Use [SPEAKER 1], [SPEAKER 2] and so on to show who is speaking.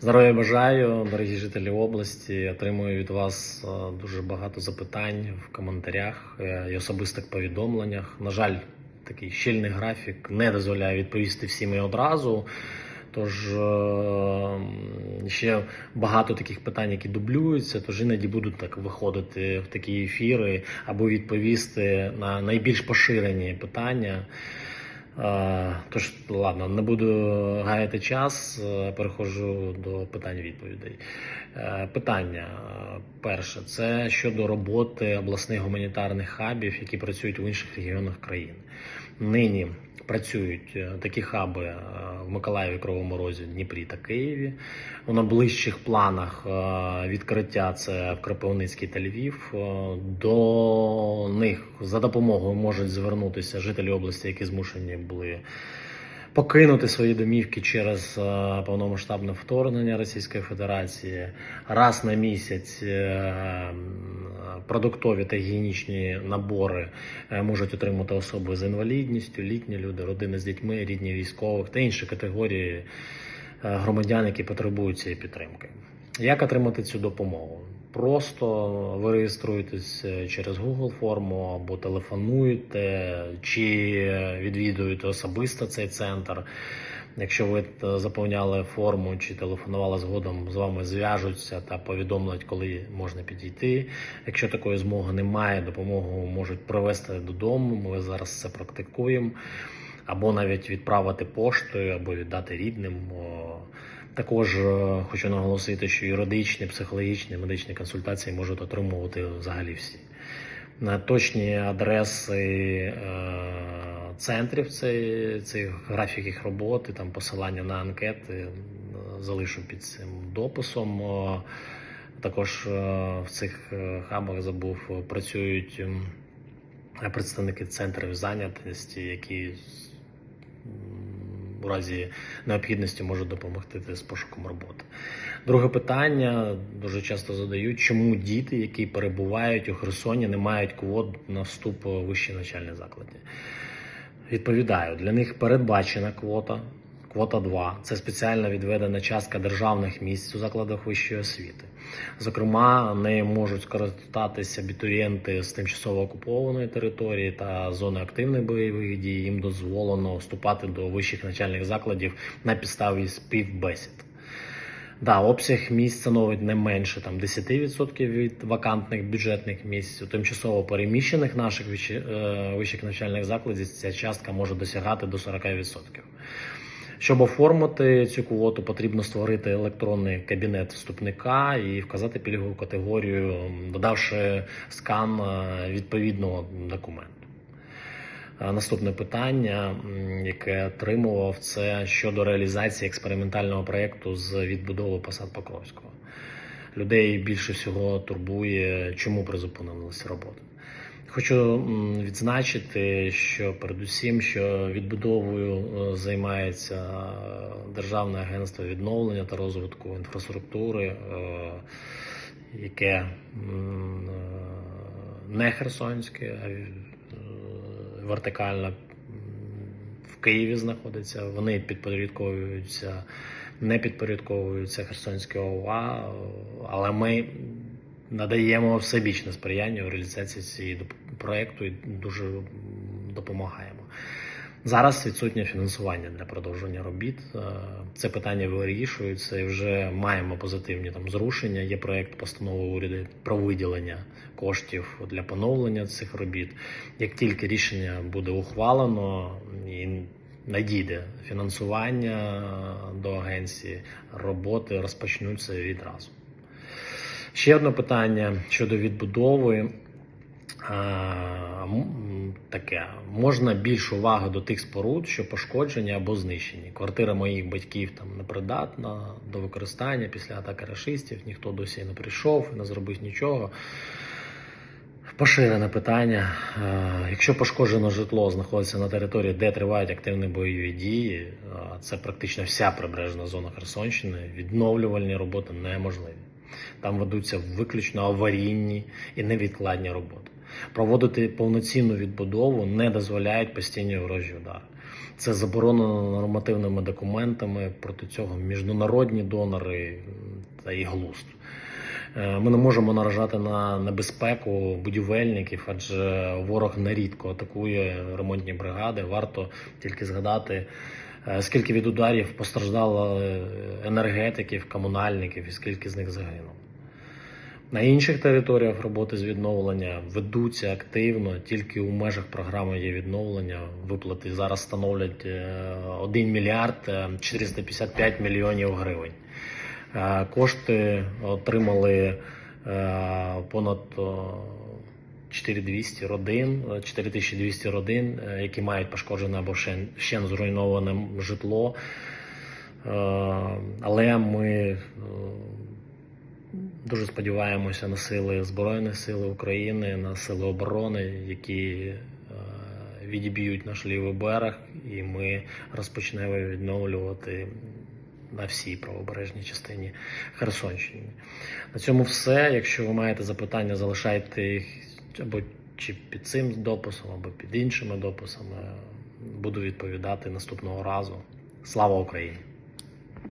[SPEAKER 1] Здоров'я бажаю, дорогі жителі області. Отримую від вас е, дуже багато запитань в коментарях е, і особистих повідомленнях. На жаль, такий щільний графік не дозволяє відповісти всім і одразу. Тож е, ще багато таких питань, які дублюються, тож іноді будуть так виходити в такі ефіри, або відповісти на найбільш поширені питання. Е, Тож, ладно, не буду гаяти час, е, переходжу до питань-відповідей. Е, Питання е, перше це щодо роботи обласних гуманітарних хабів, які працюють в інших регіонах країни. Нині працюють е, такі хаби е, в Миколаєві, Кривому Розі, Дніпрі та Києві. У найближчих планах відкриття це в Кропивницький та Львів. До них за допомогою можуть звернутися жителі області, які змушені були покинути свої домівки через е, повномасштабне вторгнення Російської Федерації. Раз на місяць е, продуктові та гігієнічні набори е, можуть отримати особи з інвалідністю, літні люди, родини з дітьми, рідні військових та інші категорії громадян, які потребують цієї підтримки. Як отримати цю допомогу? Просто ви реєструєтесь е, через Google форму або телефонуєте, чи відвідуєте особисто цей центр. Якщо ви е, заповняли форму чи телефонували згодом, з вами зв'яжуться та повідомлять, коли можна підійти. Якщо такої змоги немає, допомогу можуть привезти додому. Ми зараз це практикуємо, або навіть відправити поштою, або віддати рідним. Також е, хочу наголосити, що юридичні, психологічні, медичні консультації можуть отримувати взагалі всі. На точні адреси е, центрів цих графік їх роботи, там посилання на анкети е, залишу під цим дописом. Також в цих хабах забув працюють представники центрів зайнятості, які у разі необхідності можуть допомогти з пошуком роботи. Друге питання дуже часто задають, чому діти, які перебувають у Херсоні, не мають квот на вступ у вищі навчальні заклади. Відповідаю, для них передбачена квота. Квота 2 це спеціально відведена частка державних місць у закладах вищої освіти. Зокрема, нею можуть скористатися абітурієнти з тимчасово окупованої території та зони активних бойових дій. Їм дозволено вступати до вищих навчальних закладів на підставі співбесід. Да, обсяг місць становить не менше там 10% від вакантних бюджетних місць. У тимчасово переміщених наших е, вищих навчальних закладів ця частка може досягати до 40%. Щоб оформити цю квоту, потрібно створити електронний кабінет вступника і вказати пільгову категорію, додавши скан е, відповідного документу. Е, Наступне питання, яке отримував, це щодо реалізації експериментального проєкту з відбудови посад Покровського. Людей більше всього турбує, чому призупинилася робота. Хочу відзначити, що передусім, що відбудовою е, займається е, Державне агентство відновлення та розвитку інфраструктури, е, яке не херсонське, а вертикально в Києві знаходиться. Вони підпорядковуються, не підпорядковуються Херсонської ОВА, але ми надаємо всебічне сприяння у реалізації цього проєкту і дуже допомагаємо. Зараз відсутнє фінансування для продовження робіт. Е, Це питання вирішується і вже маємо позитивні там зрушення. Є проєкт постанови уряду про виділення коштів для поновлення цих робіт. Як тільки рішення буде ухвалено і надійде фінансування до агенції, роботи розпочнуться відразу. Ще одне питання щодо відбудови. Таке можна більш уваги до тих споруд, що пошкоджені або знищені. Квартира моїх батьків там непридатна до використання після атаки рашистів. Ніхто досі не прийшов, не зробив нічого. Поширене питання. Якщо пошкоджено житло знаходиться на території, де тривають активні бойові дії, це практично вся прибережна зона Херсонщини, відновлювальні роботи неможливі. Там ведуться виключно аварійні і невідкладні роботи. Проводити повноцінну відбудову не дозволяють постійні ворожі удари. Це заборонено нормативними документами. Проти цього міжнародні донори та і глузд. Е, Ми не можемо наражати на небезпеку будівельників, адже ворог нерідко атакує ремонтні бригади. Варто тільки згадати, скільки від ударів постраждало е, енергетиків, комунальників і скільки з них загинуло. На інших територіях роботи з відновлення ведуться активно, тільки у межах програми є відновлення. Виплати зараз становлять е, 1 мільярд е, 455 мільйонів гривень. Е, Кошти отримали е, понад 4200 родин, е, 4200 родин, е, які мають пошкоджене або ще, зруйноване житло. Е, Але ми е, дуже сподіваємося на сили Збройних сил України, на сили оборони, які е, відіб'ють наш лівий берег, і ми розпочнемо відновлювати на всій правобережній частині Херсонщини. На цьому все. Якщо ви маєте запитання, залишайте їх або чи під цим дописом, або під іншими дописами. Буду відповідати наступного разу. Слава Україні!